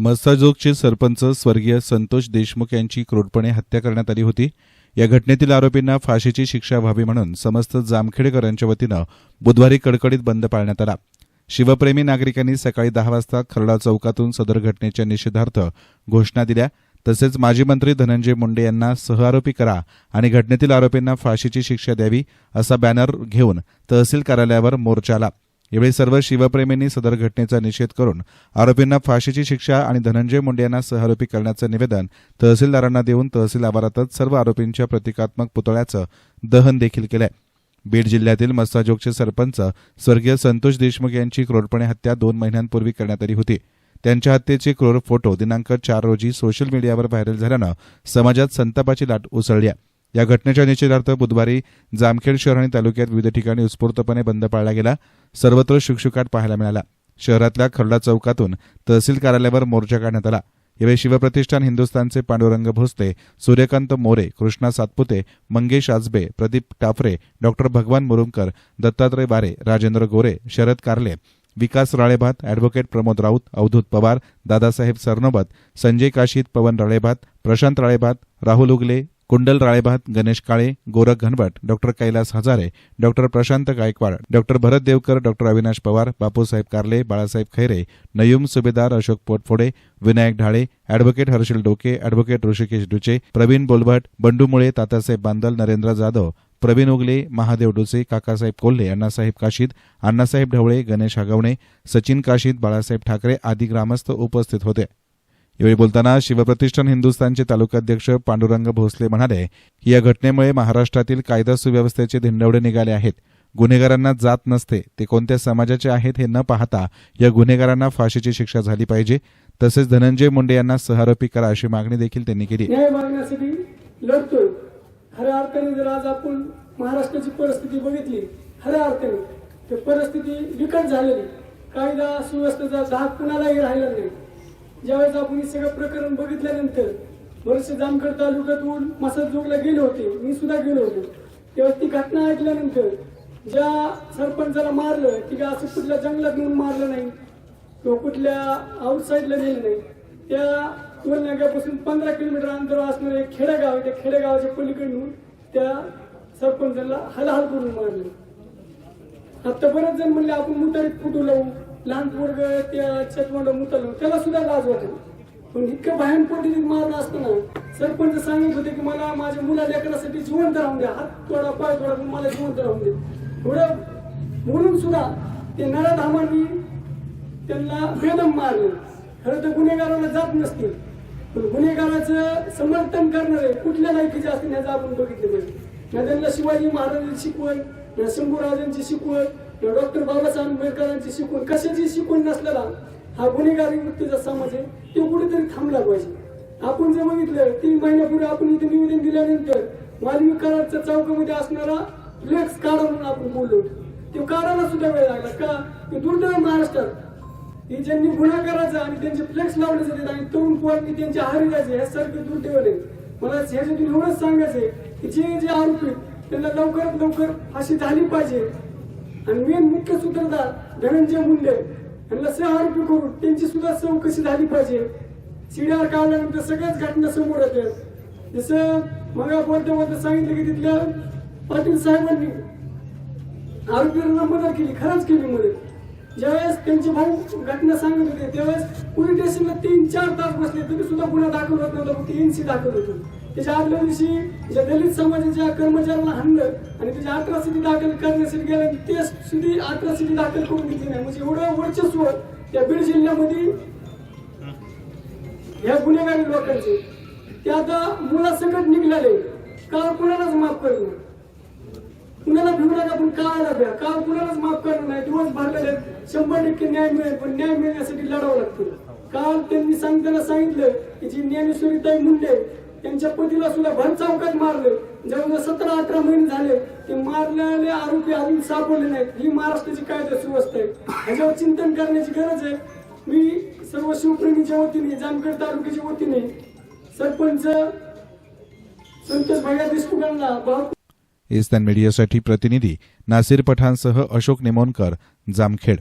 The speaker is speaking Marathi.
मस्साजोगचे सरपंच स्वर्गीय संतोष देशमुख यांची क्रूरपणे हत्या करण्यात आली होती. या घटनेतील आरोपींना फाशीची शिक्षा व्हावी म्हणून समस्त जामखेडकरांच्या वतीनं बुधवारी कडकडीत बंद पाळण्यात आला. शिवप्रेमी नागरिकांनी सकाळी दहा वाजता खरडा चौकातून सदर घटनेच्या निषेधार्थ घोषणा दिल्या. तसेच माजी मंत्री धनंजय मुंडे यांना सहआरोपी करा आणि घटनेतील आरोपींना फाशीची शिक्षा द्यावी असा बॅनर घेऊन तहसील कार्यालयावर मोर्चा आला. यावेळी सर्व शिवप्रेमींनी सदर घटनेचा निषेध करून आरोपींना फाशीची शिक्षा आणि धनंजय मुंडे यांना सहआरोपी करण्याचं निवेदन तहसीलदारांना देऊन तहसील आवारातच सर्व आरोपींच्या प्रतिकात्मक पुतळ्याचं दहन देखील केलंय बीड जिल्ह्यातील मस्ताजोगचे सरपंच स्वर्गीय संतोष देशमुख यांची क्रोरपणे हत्या दोन महिन्यांपूर्वी करण्यात आली होती त्यांच्या हत्येचे क्रोर फोटो दिनांक चार रोजी सोशल मीडियावर व्हायरल झाल्यानं समाजात संतापाची लाट उसळली आहे. या घटनेच्या निषेधार्थ बुधवारी जामखेड शहर आणि तालुक्यात विविध ठिकाणी उत्स्फूर्तपणे बंद पाळला गेला. सर्वत्र शुकशुकाट पाहायला मिळाला. शहरातल्या खर्डा चौकातून तहसील कार्यालयावर मोर्चा काढण्यात आला. यावेळी Shivpratishthan हिंदुस्थानचे Pandurang Bhosale Suryakant More Krishna Satpute Mangesh Ajbe Pradeep Tafre doctor Bhagwan Murunkar Dattatray Bare Rajendra Gore Sharad Karle Vikas Ralebhat advocate Pramod Raut Avdhut Pawar Dadasaheb Sarnobat Sanjay Kashid Pawan Ralebhat Prashant Ralebhat Rahul Ugale Kundal Ralebhat Ganesh Kale Gorakh Ghanwat doctor Kailas Hazare doctor Prashant Gaikwad doctor Bharat Devkar doctor Avinash Pawar Bapusaheb Karle Balasaheb Khaire Nayum Subhedar Ashok Potphode Vinayak Dhale advocate Harshal Doke advocate Rishikesh Duche Pravin Bolbhat Bandu Mule Bandal Narendra Jadhav Pravin उगले महादेव डोसे काकासाहेब कोल्हे अण्णासाहेब काशीद अण्णासाहेब ढवळे गणेश हगवणे सचिन काशीद बाळासाहेब ठाकरे आदी ग्रामस्थ उपस्थित होते. यावेळी बोलताना शिवप्रतिष्ठान हिंदुस्थानचे तालुकाध्यक्ष पांडुरंग भोसले म्हणाले की या घटनेमुळे महाराष्ट्रातील कायदा सुव्यवस्थेचे धिंडवडे निघाले आहेत. गुन्हेगारांना जात नसते. ते कोणत्या समाजाचे आहेत हे न पाहता या गुन्हेगारांना फाशीची शिक्षा झाली पाहिजे. तसेच धनंजय मुंडे यांना सहारोपी करा अशी मागणी देखील त्यांनी केली न्याय मागण्यासाठी लढतोय. खऱ्या अर्थाने जर आज आपण महाराष्ट्राची परिस्थिती बघितली खऱ्या अर्थाने परिस्थिती बिकट झालेली. कायदा सुव्यवस्थेचा धाक कुणालाही राहिला नाही. ज्यावेळेस आपण हे सगळं प्रकरण बघितल्यानंतर बरेचसे जामखेड तालुक्यातून मसाजोगला गेले होते मी सुद्धा गेलो होतो. तेव्हा ती घटना ऐकल्यानंतर ज्या सरपंचाला मारलं ती काय असं कुठल्या जंगलात नेऊन मारलं नाही किंवा कुठल्या आउटसाईडला नेलं नाही त्या कोलनाग्यापासून पंधरा किलोमीटर अंतरावर असणारं एक खेडेगाव आहे त्या खेडेगावाच्या पलीकडून त्या सरपंचाला हलाहल करून मारले. आता बरेच जण म्हणले आपण मुतारीत फुटू लावू. लहान पोरग त्या चटवंड मुतलं. त्याला सुद्धा लाज वाटेल. पण इतकं भयान पद्धतीत मारलं असताना सरपंच सांगत होते की मला माझ्या मुला लेकरासाठी जिवंत राहून द्या. हात तोडा पाय तोडा पण मला जिवंत राहून दे. थोडं म्हणून सुद्धा ते नराधामांनी त्यांना बेदम मारलं. खरं तर गुन्हेगाराला जात नसतील पण गुन्हेगाराचं समर्थन करणारे कुठल्या लायकीचे असतील याचं आपण बघितलं पाहिजे. ना त्यांना शिवाजी महाराजांची शिकवण ना शंभूराजांची शिकवण डॉक्टर बाबासाहेब आंबेडकरांची शिकवण कशाची शिकवण नसलेला हा गुन्हेगारी वृत्तीचा समाज आहे म्हणजे तो कुठेतरी थांबला पाहिजे. आपण जे बघितलं तीन महिन्यापूर्वी आपण इथे निवेदन दिल्यानंतर मालवी कराडच्या चौकामध्ये असणारा फ्लेक्स काढा म्हणून आपण बोललो तो काढायला सुद्धा वेळ लागला का? दुर्दैव महाराष्ट्रात. ही ज्यांनी गुन्हा करायचा आणि त्यांचे फ्लेक्स लावले जातात आणि तरुण पोरांनी त्यांचे आहारी जायचे ह्यासारखे दुर्दैव नाही. मला ह्याच्यातून एवढंच सांगायचंय की जे जे आरोपी त्यांना लवकरात लवकर अशी झाली पाहिजे. आणि मेन मुख्य सूत्रधार धनंजय मुंडे. यांना सह आरोपी करून त्यांची सुद्धा चौकशी झाली पाहिजे. सीडीआर काढल्यानंतर सगळ्याच घटना समोर येतात. जसं मग बोलता बोलता सांगितलं की तिथल्या पाटील साहेबांनी आरोपींना मदत केली खरंच केली मदत ज्यावेळेस त्यांचे भाऊ घटना सांगत होते त्यावेळेस पोलीस स्टेशनला तीन चार तास बसले तरी सुद्धा गुन्हा दाखल होत नव्हता फक्त एनसी दाखल होतो. त्याच्या आदल्या दिवशी ज्या दलित समाजाच्या कर्मचाऱ्यांना हाणलं आणि त्याच्या अठरासिटी दाखल करण्यासाठी गेलं ते सुद्धी अठरासिटी दाखल करून घेतली नाही. म्हणजे एवढं वर्चस्व त्या बीड जिल्ह्यामध्ये ह्या गुन्हेगारी लोकांचे. ते आता मुलासकट निघाले. का कुणालाच माफ करू कुणाला भिवू नका पण काळाला भ्या. का कुणालाच माफ करणार नाही दिवस भरलेले शंभर टक्के न्याय मिळेल पण न्याय मिळण्यासाठी लढावं लागतं. काल त्यांनी सांगताना सांगितलं की जी ज्ञानेश्वरीताई मुंडे त्यांच्या पतीला सुद्धा भर चौकात मारलं. जवळजवळ सतरा अठरा महिने झाले ते मारलेले आरोपी अजून सापडले नाहीत. ही महाराष्ट्राची कायदा सुव्यवस्था आहे ह्याच्यावर चिंतन करण्याची गरज आहे. मी सर्व शिवप्रेमीच्या वतीने जामखेड तालुक्याच्या वतीने सरपंच संतोष भैया देशमुखांना भाव इस्तान मीडियासाठी प्रतिनिधी नासिर पठाणसह अशोक नेमोनकर जामखेड.